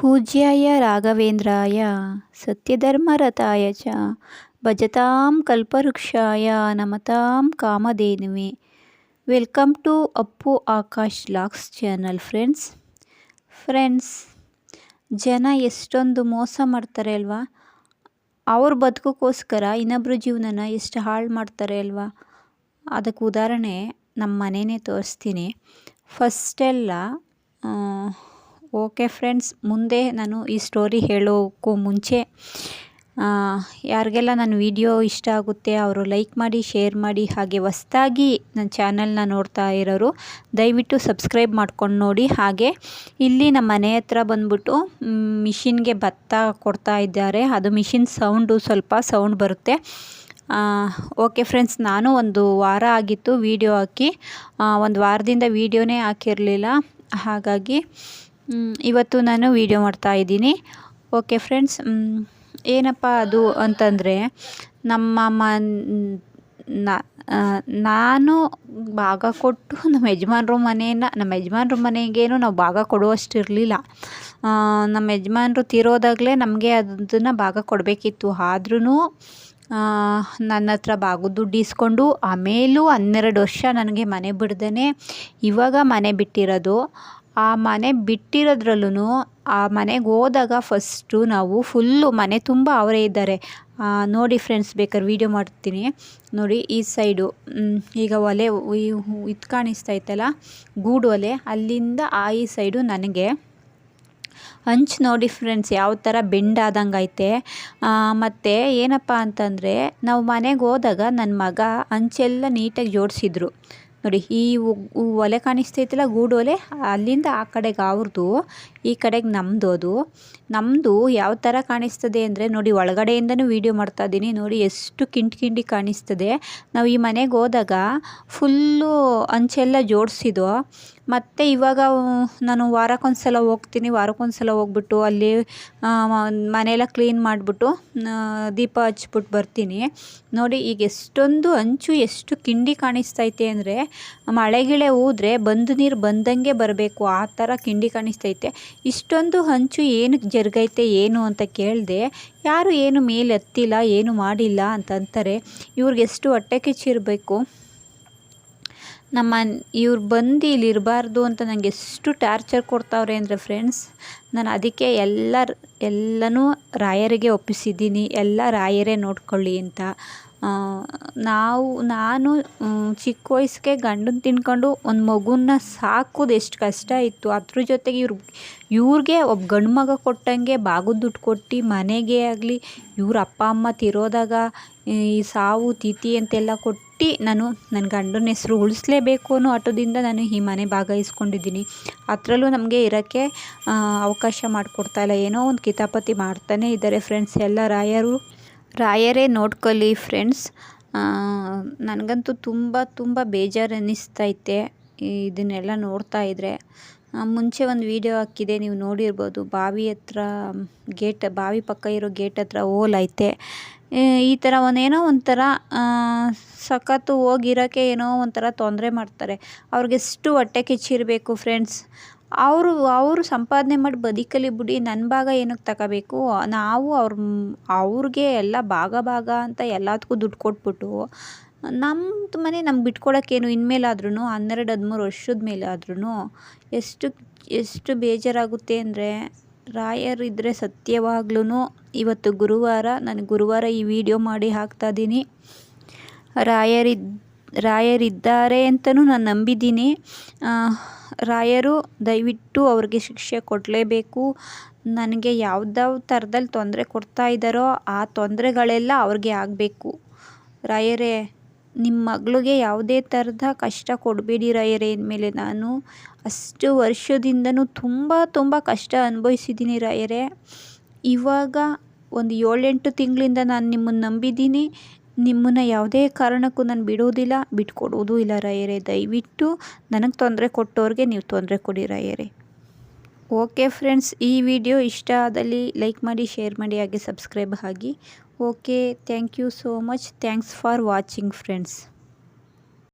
ಪೂಜ್ಯಾಯ ರಾಘವೇಂದ್ರಾಯ ಸತ್ಯಧರ್ಮರತಾಯ ಚ, ಭಜತಾಂ ಕಲ್ಪವೃಕ್ಷಾಯ, ನಮತಾಂ ಕಾಮಧೇನುವೆ. Welcome to Appu Akash LOX channel friends. Friends, ಜನ ಎಷ್ಟೊಂದು ಮೋಸ ಮಾಡ್ತಾರೆ ಅಲ್ವಾ? ಅವ್ರ ಬದುಕೋಸ್ಕರ ಇನ್ನೊಬ್ರ ಜೀವನನ ಎಷ್ಟು ಹಾಳು ಮಾಡ್ತಾರೆ ಅಲ್ವಾ? ಅದಕ್ಕೆ ಉದಾಹರಣೆ ನಮ್ಮ ಮನೆಯೇ ತೋರಿಸ್ತೀನಿ. ಫಸ್ಟೆಲ್ಲ ಓಕೆ ಫ್ರೆಂಡ್ಸ್, ಮುಂದೆ ನಾನು ಈ ಸ್ಟೋರಿ ಹೇಳೋಕ್ಕೂ ಮುಂಚೆ ಯಾರಿಗೆಲ್ಲ ನನ್ನ ವಿಡಿಯೋ ಇಷ್ಟ ಆಗುತ್ತೆ ಅವರು ಲೈಕ್ ಮಾಡಿ ಶೇರ್ ಮಾಡಿ, ಹಾಗೆ ಹೊಸ್ದಾಗಿ ನನ್ನ ಚಾನಲ್ನ ನೋಡ್ತಾ ಇರೋರು, ದಯವಿಟ್ಟು ಸಬ್ಸ್ಕ್ರೈಬ್ ಮಾಡ್ಕೊಂಡು ನೋಡಿ. ಹಾಗೆ ಇಲ್ಲಿ ನಮ್ಮ ಮನೆ ಹತ್ರ ಬಂದ್ಬಿಟ್ಟು ಮಿಷಿನ್ಗೆ ಭತ್ತ ಕೊಡ್ತಾ ಇದ್ದಾರೆ. ಅದು ಮಿಷಿನ್ ಸೌಂಡು ಸ್ವಲ್ಪ ಸೌಂಡ್ ಬರುತ್ತೆ. ಓಕೆ ಫ್ರೆಂಡ್ಸ್, ನಾನು ಒಂದು ವಾರ ಆಗಿತ್ತು ವಿಡಿಯೋ ಹಾಕಿ. ಒಂದು ವಾರದಿಂದ ವೀಡಿಯೋನೇ ಹಾಕಿರಲಿಲ್ಲ. ಹಾಗಾಗಿ ಇವತ್ತು ನಾನು ವೀಡಿಯೋ ಮಾಡ್ತಾ ಇದ್ದೀನಿ. ಓಕೆ ಫ್ರೆಂಡ್ಸ್ ಏನಪ್ಪ ಅದು ಅಂತಂದರೆ ನಮ್ಮ ನಾನು ಭಾಗ ಕೊಟ್ಟು ನಮ್ಮ ಯಜಮಾನ್ರ ಮನೆಯನ್ನು, ನಮ್ಮ ಯಜಮಾನ್ರ ಮನೆಗೇನು ನಾವು ಭಾಗ ಕೊಡುವಷ್ಟು ಇರಲಿಲ್ಲ. ನಮ್ಮ ಯಜಮಾನ್ರು ತೀರೋದಾಗಲೇ ನಮಗೆ ಅದನ್ನು ಭಾಗ ಕೊಡಬೇಕಿತ್ತು. ಆದ್ರೂ ನನ್ನ ಹತ್ರ ಭಾಗ ದುಡ್ಡು ಇಸ್ಕೊಂಡು, ಆಮೇಲೂ ಹನ್ನೆರಡು ವರ್ಷ ನನಗೆ ಮನೆ ಬಿಡ್ದೇ ಇವಾಗ ಮನೆ ಬಿಟ್ಟಿರೋದು. ಆ ಮನೆ ಬಿಟ್ಟಿರೋದ್ರಲ್ಲೂ ಆ ಮನೆಗೆ ಹೋದಾಗ ಫಸ್ಟು ನಾವು ಫುಲ್ಲು ಮನೆ ತುಂಬ ಅವರೇ ಇದ್ದಾರೆ. ನೋಡಿ ಫ್ರೆಂಡ್ಸ್, ಬೇಕಾದ್ರೆ ವೀಡಿಯೋ ಮಾಡ್ತೀನಿ. ನೋಡಿ, ಈ ಸೈಡು ಈಗ ಒಲೆ ಇದು ಇತ್ತಲ್ಲ, ಗೂಡು ಒಲೆ, ಅಲ್ಲಿಂದ ಆ ಈ ಸೈಡು ನನಗೆ. ಹಂಚ್ ನೋಡಿ ಫ್ರೆಂಡ್ಸ್, ಯಾವ ಥರ ಬೆಂಡ್ ಆದಂಗೆ ಐತೆ. ಮತ್ತು ಏನಪ್ಪ ಅಂತಂದರೆ, ನಾವು ಮನೆಗೆ ಹೋದಾಗ ನನ್ನ ಮಗ ಹಂಚೆಲ್ಲ ನೀಟಾಗಿ ಜೋಡಿಸಿದ್ರು. ನೋಡಿ, ಈ ಒಲೆ ಕಾಣಿಸ್ತೈತಲ್ಲ ಗೂಡು ಒಲೆ ಅಲ್ಲಿಂದ ಆ ಕಡೆಗೆ ಅವ್ರದ್ದು ಈ ಕಡೆಗೆ ನಮ್ಮದು ಅದು. ನಮ್ಮದು ಯಾವ ಥರ ಕಾಣಿಸ್ತದೆ ಅಂದರೆ, ನೋಡಿ, ಒಳಗಡೆಯಿಂದನೂ ವೀಡಿಯೋ ಮಾಡ್ತಾ ಇದ್ದೀನಿ. ನೋಡಿ, ಎಷ್ಟು ಕಿಂಡಿ ಕಿಂಡಿ ಕಾಣಿಸ್ತದೆ. ನಾವು ಈ ಮನೆಗೆ ಹೋದಾಗ ಫುಲ್ಲು ಅಂಚೆಲ್ಲ ಜೋಡಿಸಿದ್ದು. ಮತ್ತು ಇವಾಗ ನಾನು ವಾರಕ್ಕೊಂದು ಸಲ ಹೋಗ್ತೀನಿ. ವಾರಕ್ಕೊಂದ್ಸಲ ಹೋಗ್ಬಿಟ್ಟು ಅಲ್ಲಿ ಮನೆಯೆಲ್ಲ ಕ್ಲೀನ್ ಮಾಡಿಬಿಟ್ಟು ದೀಪ ಹಚ್ಬಿಟ್ಟು ಬರ್ತೀನಿ. ನೋಡಿ, ಈಗ ಎಷ್ಟೊಂದು ಅಂಚು, ಎಷ್ಟು ಕಿಂಡಿ ಕಾಣಿಸ್ತೈತೆ ಅಂದರೆ, ಮಳೆಗಿಳೆ ಹೋದ್ರೆ ಬಂದು ನೀರು ಬಂದಂಗೆ ಬರಬೇಕು. ಆ ಥರ ಕಿಂಡಿ ಕಾಣಿಸ್ತೈತೆ. ಇಷ್ಟೊಂದು ಹಂಚು ಏನಕ್ಕೆ ಜರುಗೈತೆ, ಏನು ಅಂತ ಕೇಳಿದೆ, ಯಾರು ಏನು ಮೇಲೆ ಹತ್ತಿಲ್ಲ ಏನು ಮಾಡಿಲ್ಲ ಅಂತ ಅಂತಾರೆ. ಇವ್ರಿಗೆ ಎಷ್ಟು ಹೊಟ್ಟೆ ಕಿಚ್ಚಿರಬೇಕು. ನಮ್ಮ ಇವ್ರು ಬಂದು ಇಲ್ಲಿ ಇರಬಾರ್ದು ಅಂತ ನನಗೆ ಎಷ್ಟು ಟಾರ್ಚರ್ ಕೊಡ್ತಾವ್ರೆ ಅಂದರೆ ಫ್ರೆಂಡ್ಸ್ ನಾನು ಅದಕ್ಕೆ ಎಲ್ಲ ಎಲ್ಲನೂ ರಾಯರಿಗೆ ಒಪ್ಪಿಸಿದ್ದೀನಿ, ಎಲ್ಲ ರಾಯರೇ ನೋಡ್ಕೊಳ್ಳಿ ಅಂತ. ನಾವು, ನಾನು ಚಿಕ್ಕ ವಯಸ್ಸಿಗೆ ಗಂಡನ ತಿನ್ಕೊಂಡು ಒಂದು ಮಗುನ ಸಾಕೋದು ಎಷ್ಟು ಕಷ್ಟ ಇತ್ತು. ಅದ್ರ ಜೊತೆಗೆ ಇವ್ರು, ಇವ್ರಿಗೆ ಒಬ್ಬ ಗಂಡು ಮಗ ಕೊಟ್ಟಂಗೆ ಬಾಗುದ ದುಡ್ಡು ಕೊಟ್ಟು ಮನೆಗೆ ಆಗಲಿ, ಇವ್ರ ಅಪ್ಪ, ಅಮ್ಮ ತಿರೋದಾಗ ಈ ಸಾವು, ತಿಥಿ ಅಂತೆಲ್ಲ ಕೊಟ್ಟು ನಾನು ನನ್ನ ಗಂಡನ ಹೆಸರು ಉಳಿಸ್ಲೇಬೇಕು ಅನ್ನೋ ಆಟೋದಿಂದ ನಾನು ಈ ಮನೆ ಭಾಗವಹಿಸ್ಕೊಂಡಿದ್ದೀನಿ ಅದರಲ್ಲೂ ನಮಗೆ ಇರೋಕ್ಕೆ ಅವಕಾಶ ಮಾಡಿಕೊಡ್ತಾಯಿಲ್ಲ ಏನೋ ಒಂದು ಕಿತಾಪತಿ ಮಾಡ್ತಾನೇ ಇದ್ದಾರೆ ಫ್ರೆಂಡ್ಸ್ ಎಲ್ಲ ರಾಯರು ರಾಯರೇ ನೋಡ್ಕೊಳ್ಳಿ ಫ್ರೆಂಡ್ಸ್. ನನಗಂತೂ ತುಂಬ ತುಂಬ ಬೇಜಾರು ಅನ್ನಿಸ್ತೈತೆ ಇದನ್ನೆಲ್ಲ ನೋಡ್ತಾ ಇದ್ದರೆ ಮುಂಚೆ ಒಂದು ವೀಡಿಯೋ ಹಾಕಿದೆ, ನೀವು ನೋಡಿರ್ಬೋದು. ಬಾವಿ ಹತ್ರ, ಗೇಟ್, ಬಾವಿ ಪಕ್ಕ ಇರೋ ಗೇಟ್ ಹತ್ರ ಹೋಲ್ ಐತೆ ಈ ಥರ ಒಂದೇನೋ ಒಂಥರ ಸಖತ್ತು ಹೋಗಿರೋಕ್ಕೆ ಏನೋ ಒಂಥರ ತೊಂದರೆ ಮಾಡ್ತಾರೆ. ಅವ್ರಿಗೆಷ್ಟು ಹೊಟ್ಟೆ ಕಿಚ್ಚಿರಬೇಕು ಫ್ರೆಂಡ್ಸ್. ಅವರು ಅವರು ಸಂಪಾದನೆ ಮಾಡಿ ಬದುಕಲಿ ಬಿಡಿ ನನ್ನ ಭಾಗ ಏನಕ್ಕೆ ತಗೋಬೇಕು? ನಾವು ಅವ್ರ, ಅವ್ರಿಗೆ ಎಲ್ಲ ಭಾಗ ಭಾಗ ಅಂತ ಎಲ್ಲದಕ್ಕೂ ದುಡ್ಡು ಕೊಟ್ಬಿಟ್ಟು ನಮ್ಮದು ಮನೆ ನಮ್ಗೆ ಬಿಟ್ಕೊಡೋಕ್ಕೇನು ಇನ್ಮೇಲಾದ್ರೂ ಹನ್ನೆರಡು, ಹದಿಮೂರು ವರ್ಷದ ಮೇಲೆ ಆದ್ರೂ ಎಷ್ಟು ಎಷ್ಟು ಬೇಜಾರಾಗುತ್ತೆ ಅಂದರೆ ರಾಯರಿದ್ದರೆ ಸತ್ಯವಾಗ್ಲೂ ಇವತ್ತು ಗುರುವಾರ, ನಾನು ಗುರುವಾರ ಈ ವಿಡಿಯೋ ಮಾಡಿ ಹಾಕ್ತಾಯಿದ್ದೀನಿ ರಾಯರಿದ್ದ ರಾಯರಿದ್ದಾರೆ ಅಂತಲೂ ನಾನು ನಂಬಿದ್ದೀನಿ. ರಾಯರು ದಯವಿಟ್ಟು ಅವ್ರಿಗೆ ಶಿಕ್ಷೆ ಕೊಡಲೇಬೇಕು. ನನಗೆ ಯಾವ್ದಾವ ಥರದಲ್ಲಿ ತೊಂದರೆ ಕೊಡ್ತಾ ಇದ್ದಾರೋ ಆ ತೊಂದರೆಗಳೆಲ್ಲ ಅವ್ರಿಗೆ ಆಗಬೇಕು. ರಾಯರೇ ನಿಮ್ಮ ಮಗಳಿಗೆ ಯಾವುದೇ ಥರದ ಕಷ್ಟ ಕೊಡಬೇಡಿ ರಾಯರೇ. ಅಂದಮೇಲೆ ನಾನು ಅಷ್ಟು ವರ್ಷದಿಂದನೂ ತುಂಬ ತುಂಬ ಕಷ್ಟ ಅನುಭವಿಸಿದ್ದೀನಿ ರಾಯರೇ. ಇವಾಗ ಒಂದು ಏಳೆಂಟು ತಿಂಗಳಿಂದ ನಾನು ನಿಮ್ಮನ್ನು ನಂಬಿದ್ದೀನಿ. ನಿಮ್ಮನ್ನು ಯಾವುದೇ ಕಾರಣಕ್ಕೂ ನಾನು ಬಿಡೋದಿಲ್ಲ, ಬಿಟ್ಕೊಡೋದು ಇಲ್ಲ ರಾಯರೇ. ದಯವಿಟ್ಟು ನನಗೆ ತೊಂದರೆ ಕೊಟ್ಟವ್ರಿಗೆ ನೀವು ತೊಂದರೆ ಕೊಡಿ ರಾಯರೇ. ಓಕೆ ಫ್ರೆಂಡ್ಸ್, ಈ ವಿಡಿಯೋ ಇಷ್ಟ ಆದಲ್ಲಿ ಲೈಕ್ ಮಾಡಿ, ಶೇರ್ ಮಾಡಿ, ಹಾಗೆ ಸಬ್ಸ್ಕ್ರೈಬ್ ಆಗಿ. Okay, thank you so much. Thanks for watching friends.